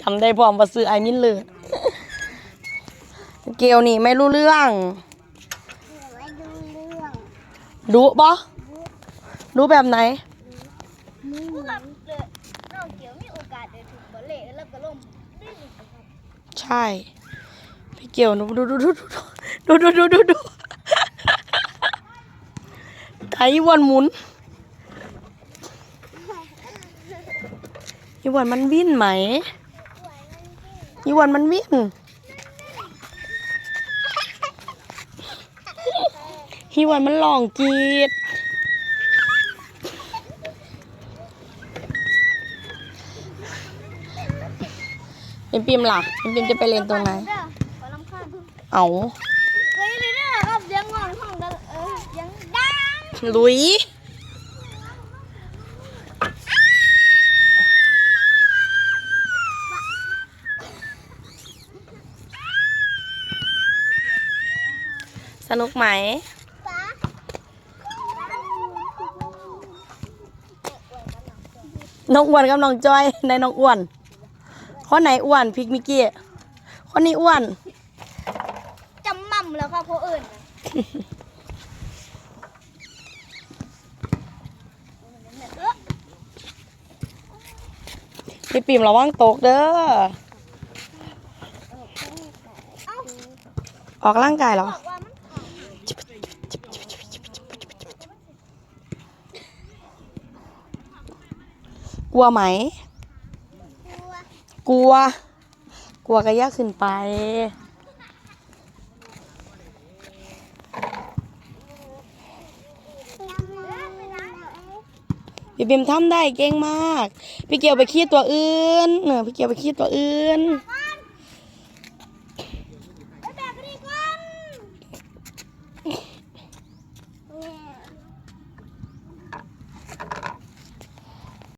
จำได้พร้อมว่าซื้อไอมินเลยเกลนี่ไม่รู้เรื่องไม่ดูเรื่องรู้ปะรู้แบบไหนนี่ครับเลยน้องเกียวมีโอกาสได้ถูกบอลเล่แล้วก็ล่มได้หนึ่งครับใช่พี่เกลดูดูดูดูดูดูดูดูดูไก่วันหมุนอีวันมันวิ่นไหม อีวันมันวิ่งอีวันมันหลองกีดเป็นปีมหลับเป็นปีมจะไปเรียนตรงไหน เอาลุย สนุกไหมป๊าน้องอ้วนกับน้องจอยในน้องอ้วนคนไหนอ้วนพิกมิกกี้คนนี้อ้วนจำมั่มแล้วครับเพราะอื่นน่ะพี่ปิ่มระวังตกเด้อเอ้าออกร่างกายเหรอ กลัวไหม กลัว กลัวกระยากขึ้นไป พี่ปิ่มทำได้เก่งมาก พี่เกียวไปขี้ตัวอื่นเออพี่เกียวไปขี้ตัวอื่น